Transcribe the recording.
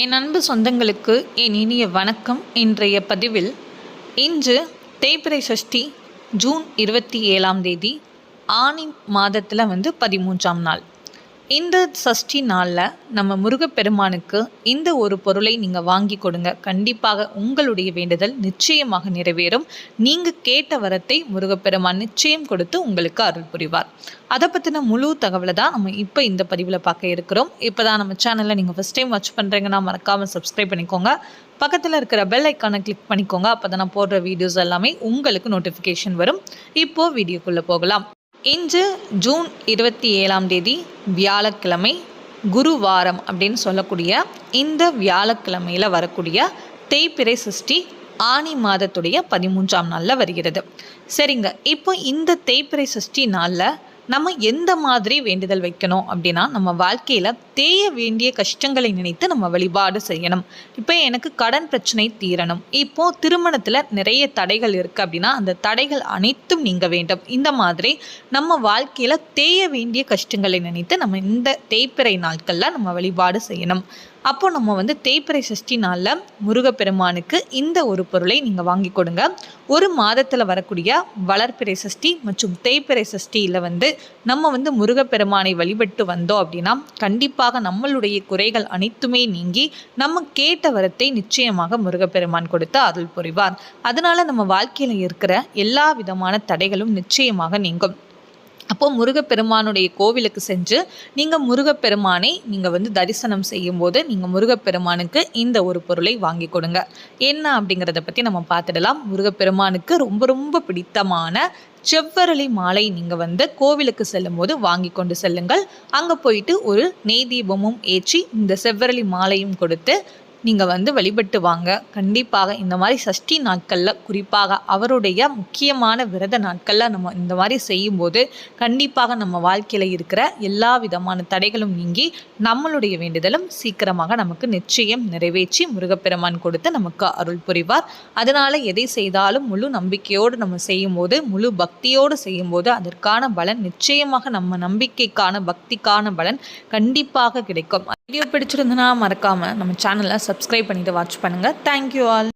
என் அன்பு சொந்தங்களுக்கு என் இனிய வணக்கம். இன்றைய பதிவில் இன்று தேய்பிரை சஷ்டி ஜூன் இருபத்தி ஏழாம் தேதி ஆனி மாதத்தில் வந்து பதிமூன்றாம் நாள். இந்த சஷ்டி நாளில் நம்ம முருகப்பெருமானுக்கு இந்த ஒரு பொருளை நீங்கள் வாங்கி கொடுங்க. கண்டிப்பாக உங்களுடைய வேண்டுதல் நிச்சயமாக நிறைவேறும். நீங்கள் கேட்ட வரத்தை முருகப்பெருமான் நிச்சயம் கொடுத்து உங்களுக்கு அருள் புரிவார். அதை பற்றின முழு தகவலை தான் நம்ம இப்போ இந்த பதிவில் பார்க்க இருக்கிறோம். இப்போ தான் நம்ம சேனலில் நீங்கள் ஃபஸ்ட் டைம் வாட்ச் பண்ணுறீங்கன்னா மறக்காமல் சப்ஸ்கிரைப் பண்ணிக்கோங்க. பக்கத்தில் இருக்கிற பெல் ஐக்கானை கிளிக் பண்ணிக்கோங்க. அப்போ தான் நான் போடுற வீடியோஸ் எல்லாமே உங்களுக்கு நோட்டிஃபிகேஷன் வரும். இப்போது வீடியோக்குள்ளே போகலாம். இன்று ஜூன் இருபத்தி ஏழாம் தேதி வியாழக்கிழமை குருவாரம் அப்படின்னு சொல்லக்கூடிய இந்த வியாழக்கிழமையில் வரக்கூடிய தேய்பிறை சஷ்டி ஆனி மாதத்துடைய பதிமூன்றாம் நாளில் வருகிறது. சரிங்க இப்போ இந்த தேய்பிறை சஷ்டி நாளில் நம்ம எந்த மாதிரி வேண்டுதல் வைக்கணும் அப்படின்னா நம்ம வாழ்க்கையில் தேய வேண்டிய கஷ்டங்களை நினைத்து நம்ம வழிபாடு செய்யணும். இப்போ எனக்கு கடன் பிரச்சனை தீரணும். இப்போ திருமணத்தில் நிறைய தடைகள் இருக்குது அப்படின்னா அந்த தடைகள் அனைத்தும் நீங்க வேண்டும். இந்த மாதிரி நம்ம வாழ்க்கையில் தேய வேண்டிய கஷ்டங்களை நினைத்து நம்ம இந்த தேய்பிறை நாட்களில் நம்ம வழிபாடு செய்யணும். அப்போ நம்ம வந்து தேய்பிறை சஷ்டி நாளில் முருகப்பெருமானுக்கு இந்த ஒரு பொருளை நீங்கள் வாங்கி கொடுங்க. ஒரு மாதத்தில் வரக்கூடிய வளர்ப்பிறை சஷ்டி மற்றும் தேய்பிறை சஷ்டியில் வந்து நம்ம வந்து முருகப்பெருமானை வழிபட்டு வந்தோம் அப்படின்னா கண்டிப்பாக நம்மளுடைய குறைகள் அனைத்துமே நீங்கி நம்ம கேட்ட வரத்தை நிச்சயமாக முருகப்பெருமான் கொடுத்து அருள் புரிவார். அதனால் நம்ம வாழ்க்கையில் இருக்கிற எல்லா விதமான தடைகளும் நிச்சயமாக நீங்கும். அப்போது முருகப்பெருமானுடைய கோவிலுக்கு சென்று நீங்கள் முருகப்பெருமானை நீங்கள் வந்து தரிசனம் செய்யும்போது நீங்கள் முருகப்பெருமானுக்கு இந்த ஒரு பொருளை வாங்கி கொடுங்க. என்ன அப்படிங்கிறத பற்றி நம்ம பார்த்துடலாம். முருகப்பெருமானுக்கு ரொம்ப ரொம்ப பிடித்தமான செவ்வரளி மாலை நீங்கள் வந்து கோவிலுக்கு செல்லும்போது வாங்கி கொண்டு செல்லுங்கள். அங்கே போயிட்டு ஒரு நெய் தீபமும் ஏற்றி இந்த செவ்வரளி மாலையும் கொடுத்து நீங்கள் வந்து வழிபட்டு வாங்க. கண்டிப்பாக இந்த மாதிரி சஷ்டி நாட்களில் குறிப்பாக அவருடைய முக்கியமான விரத நாட்களில் நம்ம இந்த மாதிரி செய்யும்போது கண்டிப்பாக நம்ம வாழ்க்கையில் இருக்கிற எல்லா விதமான தடைகளும் நீங்கி நம்மளுடைய வேண்டுதலும் சீக்கிரமாக நமக்கு நிச்சயம் நிறைவேற்றி முருகப்பெருமான் கொடுத்து நமக்கு அருள் புரிவார். அதனால் எதை செய்தாலும் முழு நம்பிக்கையோடு நம்ம செய்யும்போது முழு பக்தியோடு செய்யும்போது அதற்கான பலன் நிச்சயமாக நம்ம நம்பிக்கைக்கான பக்திக்கான பலன் கண்டிப்பாக கிடைக்கும். வீடியோ பிடிச்சிருந்துன்னா மறக்காமல் நம்ம சேனலை சப்ஸ்கிரைப் பண்ணிவிட்டு வாட்ச் பண்ணுங்கள் தேங்க்யூ ஆல்